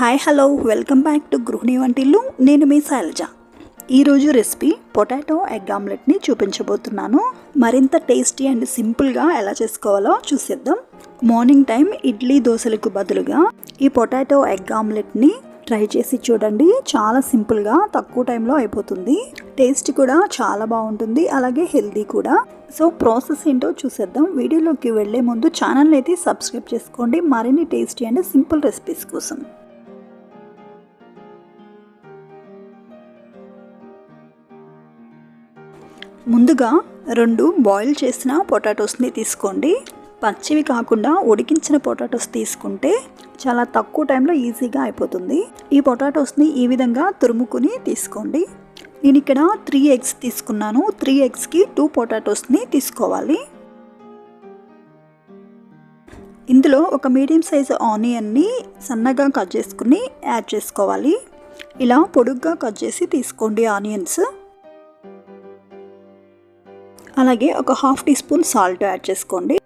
Hi hello welcome back to గృహిణి వంటిల్లు. నేను మీ శైలజ. ఈరోజు రెసిపీ పొటాటో ఎగ్ ఆమ్లెట్ని చూపించబోతున్నాను. మరింత టేస్టీ అండ్ సింపుల్గా ఎలా చేసుకోవాలో చూసేద్దాం. మార్నింగ్ టైం ఇడ్లీ దోశలకు బదులుగా ఈ పొటాటో ఎగ్ ఆమ్లెట్ని ట్రై చేసి చూడండి. చాలా సింపుల్గా తక్కువ టైంలో అయిపోతుంది. టేస్ట్ కూడా చాలా బాగుంటుంది అలాగే హెల్దీ కూడా. సో ప్రాసెస్ ఏంటో చూసేద్దాం. వీడియోలోకి వెళ్ళే ముందు ఛానల్ని అయితే సబ్స్క్రైబ్ చేసుకోండి. మరిన్ని టేస్టీ అండ్ సింపుల్ రెసిపీస్ కోసం. ముందుగా రెండు బాయిల్ చేసిన పొటాటోస్ని తీసుకోండి. పచ్చివి కాకుండా ఉడికించిన పొటాటోస్ తీసుకుంటే చాలా తక్కువ టైంలో ఈజీగా అయిపోతుంది. ఈ పొటాటోస్ని ఈ విధంగా తురుముకుని తీసుకోండి. నేను ఇక్కడ త్రీ ఎగ్స్ తీసుకున్నాను. త్రీ ఎగ్స్కి టూ పొటాటోస్ని తీసుకోవాలి. ఇందులో ఒక మీడియం సైజు ఆనియన్ని సన్నగా కట్ చేసుకుని యాడ్ చేసుకోవాలి. ఇలా పొడుగ్గా కట్ చేసి తీసుకోండి ఆనియన్స్ అలాగే ఒక half teaspoon salt add చేసుకోండి.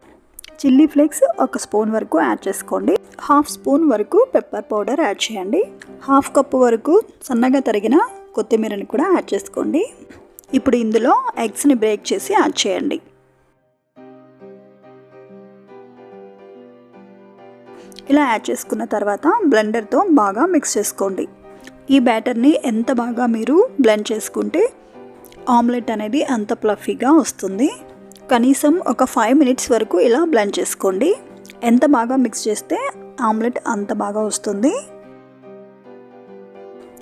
చిల్లీ ఫ్లేక్స్ ఒక స్పూన్ వరకు యాడ్ చేసుకోండి. హాఫ్ స్పూన్ వరకు పెప్పర్ పౌడర్ యాడ్ చేయండి. హాఫ్ కప్పు వరకు సన్నగా తరిగిన కొత్తిమీరని కూడా యాడ్ చేసుకోండి. ఇప్పుడు ఇందులో ఎగ్స్ని బ్రేక్ చేసి యాడ్ చేయండి. ఇలా యాడ్ చేసుకున్న తర్వాత బ్లెండర్తో బాగా మిక్స్ చేసుకోండి. ఈ బ్యాటర్ని ఎంత బాగా మీరు బ్లెండ్ చేసుకుంటే ఆమ్లెట్ అనేది అంత ప్లఫీగా వస్తుంది. కనీసం ఒక ఫైవ్ మినిట్స్ వరకు ఇలా బ్లెండ్ చేసుకోండి. ఎంత బాగా మిక్స్ చేస్తే ఆమ్లెట్ అంత బాగా వస్తుంది.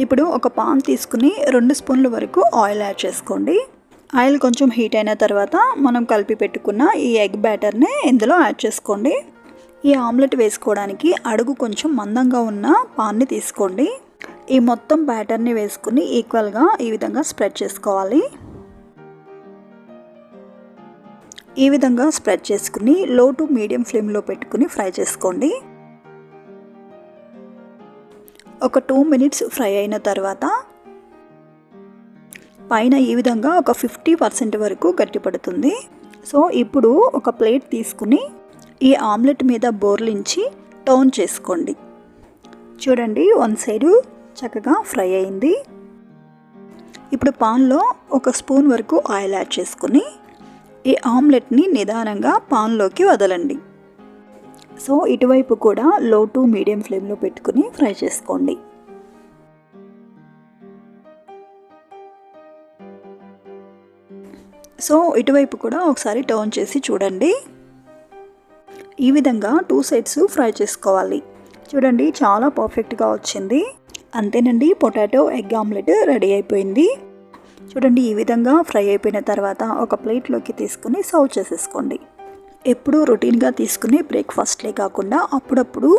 ఇప్పుడు ఒక పాన్ తీసుకుని రెండు స్పూన్ల వరకు ఆయిల్ యాడ్ చేసుకోండి. ఆయిల్ కొంచెం హీట్ అయిన తర్వాత మనం కలిపి పెట్టుకున్న ఈ ఎగ్ బ్యాటర్ని ఇందులో యాడ్ చేసుకోండి. ఈ ఆమ్లెట్ వేసుకోవడానికి అడుగు కొంచెం మందంగా ఉన్న పాన్ని తీసుకోండి. ఈ మొత్తం బ్యాటర్ని వేసుకుని ఈక్వల్గా ఈ విధంగా స్ప్రెడ్ చేసుకోవాలి. ఈ విధంగా స్ప్రెడ్ చేసుకుని లో టు మీడియం ఫ్లేమ్లో పెట్టుకుని ఫ్రై చేసుకోండి. ఒక టూ మినిట్స్ ఫ్రై అయిన తర్వాత పైన ఈ విధంగా ఒక ఫిఫ్టీ పర్సెంట్ వరకు గట్టిపడుతుంది. సో ఇప్పుడు ఒక ప్లేట్ తీసుకుని ఈ ఆమ్లెట్ మీద బోర్లించి టర్న్ చేసుకోండి. చూడండి వన్ సైడు చక్కగా ఫ్రై అయింది. ఇప్పుడు పాన్లో ఒక స్పూన్ వరకు ఆయిల్ యాడ్ చేసుకుని ఈ ఆమ్లెట్ని నిదానంగా పాన్లోకి వదలండి. సో ఇటువైపు కూడా లో టు మీడియం ఫ్లేమ్లో పెట్టుకుని ఫ్రై చేసుకోండి. సో ఇటువైపు కూడా ఒకసారి టర్న్ చేసి చూడండి. ఈ విధంగా టూ సైడ్స్ ఫ్రై చేసుకోవాలి. చూడండి చాలా పర్ఫెక్ట్గా వచ్చింది. అంతేనండి పొటాటో ఎగ్ ఆమ్లెట్ రెడీ అయిపోయింది. చూడండి ఈ విధంగా ఫ్రై అయిపోయిన తర్వాత ఒక ప్లేట్లోకి తీసుకుని సర్వ్ చేసేసుకోండి. ఎప్పుడూ రొటీన్గా తీసుకునే బ్రేక్ఫాస్ట్లే కాకుండా అప్పుడప్పుడు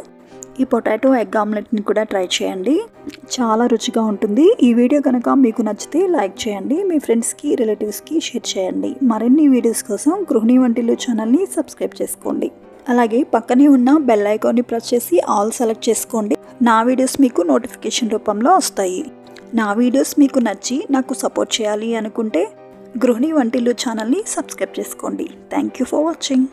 ఈ పొటాటో ఎగ్ ఆమ్లెట్ని కూడా ట్రై చేయండి. చాలా రుచిగా ఉంటుంది. ఈ వీడియో కనుక మీకు నచ్చితే లైక్ చేయండి మీ ఫ్రెండ్స్కి రిలేటివ్స్కి షేర్ చేయండి. మరిన్ని వీడియోస్ కోసం గృహిణి వంటిల్లు ఛానల్ని సబ్స్క్రైబ్ చేసుకోండి. అలాగే పక్కనే ఉన్న బెల్ ఐకాన్ని ప్రెస్ చేసి ఆల్ సెలెక్ట్ చేసుకోండి. నా వీడియోస్ మీకు నోటిఫికేషన్ రూపంలో వస్తాయి. నా వీడియోస్ మీకు నచ్చి నాకు సపోర్ట్ చేయాలి అనుకుంటే గృహిణి వంటిల్లు ఛానల్ని సబ్స్క్రైబ్ చేసుకోండి. Thank you for watching.